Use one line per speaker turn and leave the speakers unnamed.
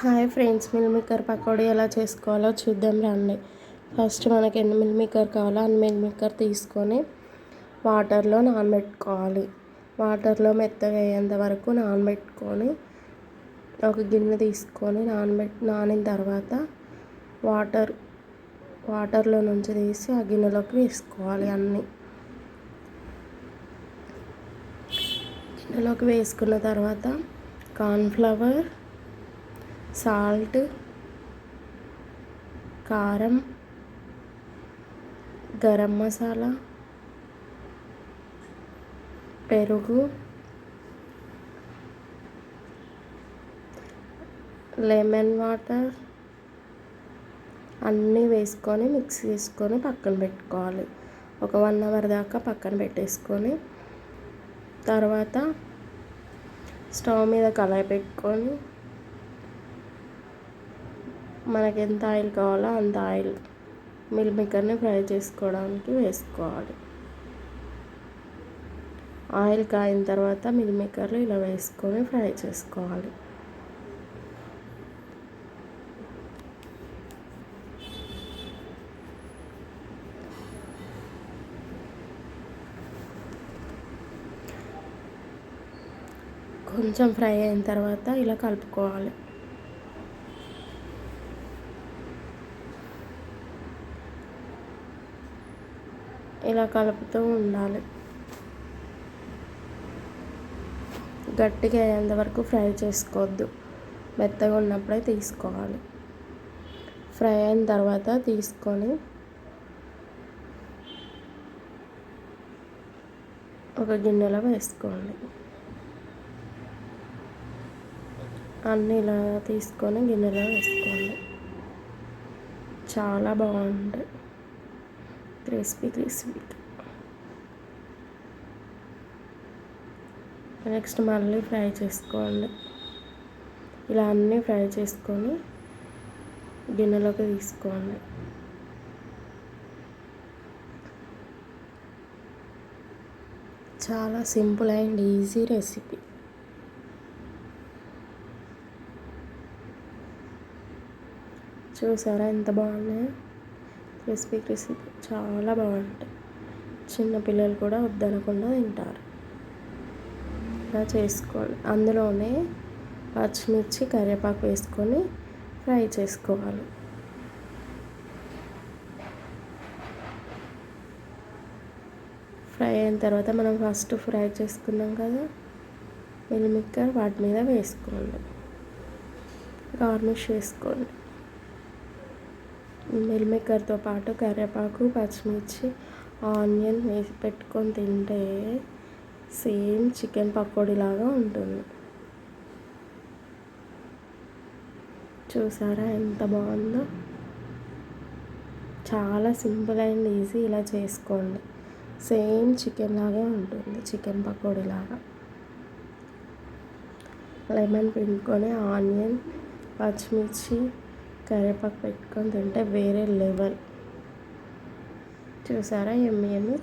Hi friends meal maker pakodi ఎలా చేసుకోవాలో చూద్దాం రండి. ఫస్ట్ మనకి ఎన్ని మిల్ మేకర్ కావాలో అన్ని మిల్ మేకర్ తీసుకొని వాటర్లో నానబెట్టుకోవాలి. వాటర్లో మెత్తగా అయ్యేంత వరకు నానబెట్టుకొని ఒక గిన్నె తీసుకొని నానబెట్ నానిన తర్వాత వాటర్ వాటర్లో నుంచి తీసి ఆ గిన్నెలోకి వేసుకోవాలి అన్నీ. గిన్నెలోకి వేసుకున్న తర్వాత కార్న్ఫ్లవర్ సాల్ట్ కారం గరం మసాలా పెరుగు లెమన్ వాటర్ అన్నీ వేసుకొని మిక్స్ చేసుకొని పక్కన పెట్టుకోవాలి. ఒక వన్ అవర్ దాకా పక్కన పెట్టేసుకొని తర్వాత స్టవ్ మీద కళాయి పెట్టుకొని మనకి ఎంత ఆయిల్ కావాలో అంత ఆయిల్ మిల్ మేకర్ని ఫ్రై చేసుకోవడానికి వేసుకోవాలి. ఆయిల్ కాయిన తర్వాత మిల్ మేకర్లు ఇలా వేసుకొని ఫ్రై చేసుకోవాలి. కొంచెం ఫ్రై అయిన తర్వాత ఇలా కలుపుకోవాలి. ఇలా కలుపుతూ ఉండాలి. గట్టిగా అయ్యేంత వరకు ఫ్రై చేసుకోవద్దు. మెత్తగా ఉన్నప్పుడే తీసుకోవాలి. ఫ్రై అయిన తర్వాత తీసుకొని ఒక గిన్నెలో వేసుకోండి. అన్నీ ఇలా తీసుకొని గిన్నెలో వేసుకోండి. చాలా బాగుంటాయి. Crispy crispy. నెక్స్ట్ మళ్ళీ ఫ్రై చేసుకోండి. ఇలా అన్నీ ఫ్రై చేసుకొని గిన్నెలోకి తీసుకోండి. చాలా సింపుల్ అండ్ ఈజీ రెసిపీ. చూసారా ఎంత బాగున్నాయో? క్రిస్పీ క్రిస్పీ చాలా బాగుంటాయి. చిన్నపిల్లలు కూడా వద్దనకుండా తింటారు. ఇలా చేసుకోండి అందులోనే పచ్చిమిర్చి కరివేపాకు వేసుకొని ఫ్రై చేసుకోవాలి. ఫ్రై అయిన తర్వాత మనం ఫస్ట్ ఫ్రై చేసుకున్నాం కదా మిల్మిక్కర్ వాటి మీద వేసుకోండి. గార్నిష్ వేసుకోండి మిల్ మేకర్తో పాటు కరివేపాకు పచ్చిమిర్చి ఆనియన్ వేసి పెట్టుకొని తింటే సేమ్ చికెన్ పకోడీ లాగా ఉంటుంది. చూసారా ఎంత బాగుందో? చాలా సింపుల్ అండ్ ఈజీ ఇలా చేసుకోండి. సేమ్ చికెన్ లాగే ఉంటుంది చికెన్ పకోడీ లాగా లెమన్ పిండుకొని ఆనియన్ పచ్చిమిర్చి కరివేపాకు పెట్టుకొని తింటే వేరే లెవెల్. చూసారా? ఎమ్మి ఎమ్మి